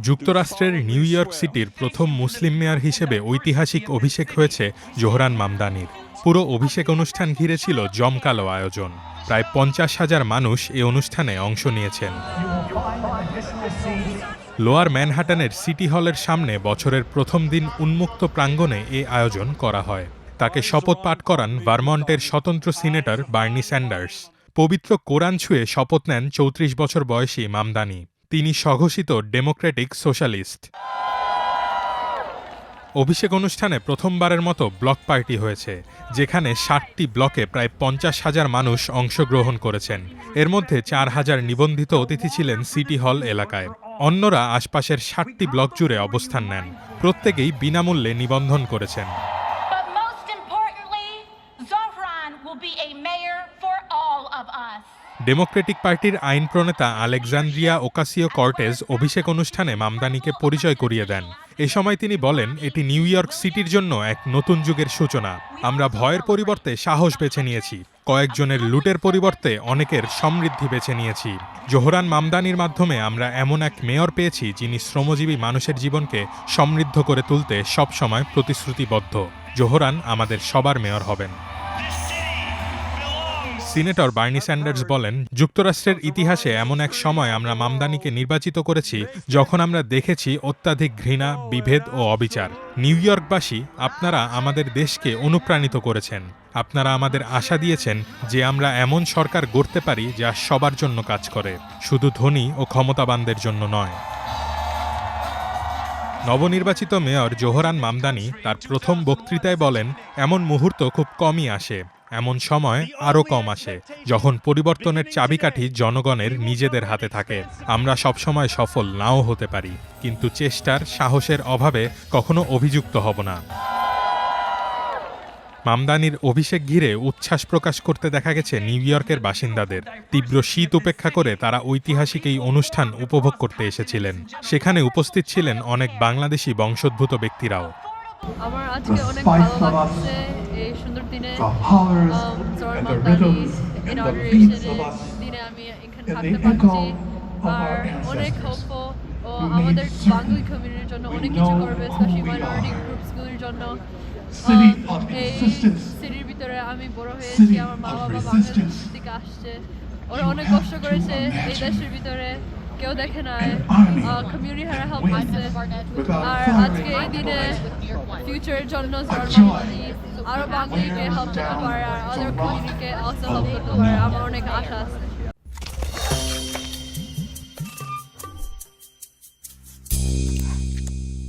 যুক্তরাষ্ট্রের new York সিটির প্রথম মুসলিম মেয়র হিসেবে ঐতিহাসিক অভিষেক হয়েছে জোহরান মামদানির। পুরো অভিষেক অনুষ্ঠান ঘিরে ছিল জমকালো আয়োজন। প্রায় পঞ্চাশ হাজার মানুষ এ অনুষ্ঠানে অংশ নিয়েছেন। লোয়ার ম্যানহাটানের সিটি হলের সামনে বছরের প্রথম দিন উন্মুক্ত প্রাঙ্গণে এ আয়োজন করা হয়। তাকে শপথ পাঠ করান ভারমন্টের স্বতন্ত্র সিনেটর বার্নি স্যান্ডার্স। পবিত্র কোরআন ছুঁয়ে শপথ নেন চৌত্রিশ বছর বয়সী মামদানি। তিনি স্বঘোষিত ডেমোক্রেটিক সোশ্যালিস্ট। অভিষেক অনুষ্ঠানে প্রথমবারের মতো ব্লক পার্টি হয়েছে, যেখানে ষাটটি ব্লকে প্রায় পঞ্চাশ হাজার মানুষ অংশগ্রহণ করেছেন। এর মধ্যে চার হাজার নিবন্ধিত অতিথি ছিলেন সিটি হল এলাকায়। অন্যরা আশপাশের ষাটটি ব্লক জুড়ে অবস্থান নেন। প্রত্যেকেই বিনামূল্যে নিবন্ধন করেছেন। ডেমোক্রেটিক পার্টির আইন প্রণেতা আলেকজান্দ্রিয়া ওকাসিও কর্টেজ অভিষেক অনুষ্ঠানে মামদানিকে পরিচয় করিয়ে দেন। এ সময় তিনি বলেন, এটি নিউ ইয়র্ক সিটির জন্য এক নতুন যুগের সূচনা। আমরা ভয়ের পরিবর্তে সাহস বেছে নিয়েছি। কয়েকজনের লুটের পরিবর্তে অনেকের সমৃদ্ধি বেছে নিয়েছি। জোহরান মামদানির মাধ্যমে আমরা এমন এক মেয়র পেয়েছি যিনি শ্রমজীবী মানুষের জীবনকে সমৃদ্ধ করে তুলতে সবসময় প্রতিশ্রুতিবদ্ধ। জোহরান আমাদের সবার মেয়র হবেন। সিনেটর বার্নি স্যান্ডার্স বলেন, যুক্তরাষ্ট্রের ইতিহাসে এমন এক সময় আমরা মামদানিকে নির্বাচিত করেছি যখন আমরা দেখেছি অত্যাধিক ঘৃণা, বিভেদ ও অবিচার। নিউ ইয়র্কবাসী আপনারা আমাদের দেশকে অনুপ্রাণিত করেছেন। আপনারা আমাদের আশা দিয়েছেন যে আমরা এমন সরকার গড়তে পারি যা সবার জন্য কাজ করে, শুধু ধনী ও ক্ষমতাবানদের জন্য নয়। নবনির্বাচিত মেয়র জোহরান মামদানি তার প্রথম বক্তৃতায় বলেন, এমন মুহূর্ত খুব কমই আসে। এমন সময় আরও কম আসে, যখন পরিবর্তনের চাবিকাঠি জনগণের নিজেদের হাতে থাকে। আমরা সবসময় সফল নাও হতে পারি, কিন্তু চেষ্টার সাহসের অভাবে কখনো অভিযুক্ত হব না। মামদানির অভিষেক ঘিরে উচ্ছ্বাস প্রকাশ করতে দেখা গেছে নিউ ইয়র্কের বাসিন্দাদের। তীব্র শীত উপেক্ষা করে তারা ঐতিহাসিক এই অনুষ্ঠান উপভোগ করতে এসেছিলেন। সেখানে উপস্থিত ছিলেন অনেক বাংলাদেশি বংশোদ্ভূত ব্যক্তিরাও। আমার আজকে অনেক spice ভালো of us, লাগছে এই সুন্দর দিনে the powers um, Zoran and the Mamdani rhythms and the inauguration beats of এর us দিনে আমি এখানে and থাকতে the echo পারছি of আর our অনেক ancestors hopeful O who made আমাদের certain বাঙালি কমিউনিটির জন্য we অনেক কিছু know করবে who specially we minority are. গ্রুপসগুলির জন্য City Um, of এই insistence, সিটির ভিতরে আমি বড় হয়েছি City আমার মা of বাবা resistance. বাংলাদেশ থেকে আসছে ওরা You অনেক have কষ্ট to করেছে এই imagine দেশের ভিতরে কেউ দেখে নাই an army কমিউনিটি হারা হেল্প win করছে without আর firing আজকে এই দিনে ফিউচারের জন্য joy. আরও বাঙালিকে হেল্প করতে পারে আর আদার কমিউনিটিকে অলসো হেল্প করতে পারে আমার অনেক আশা আছে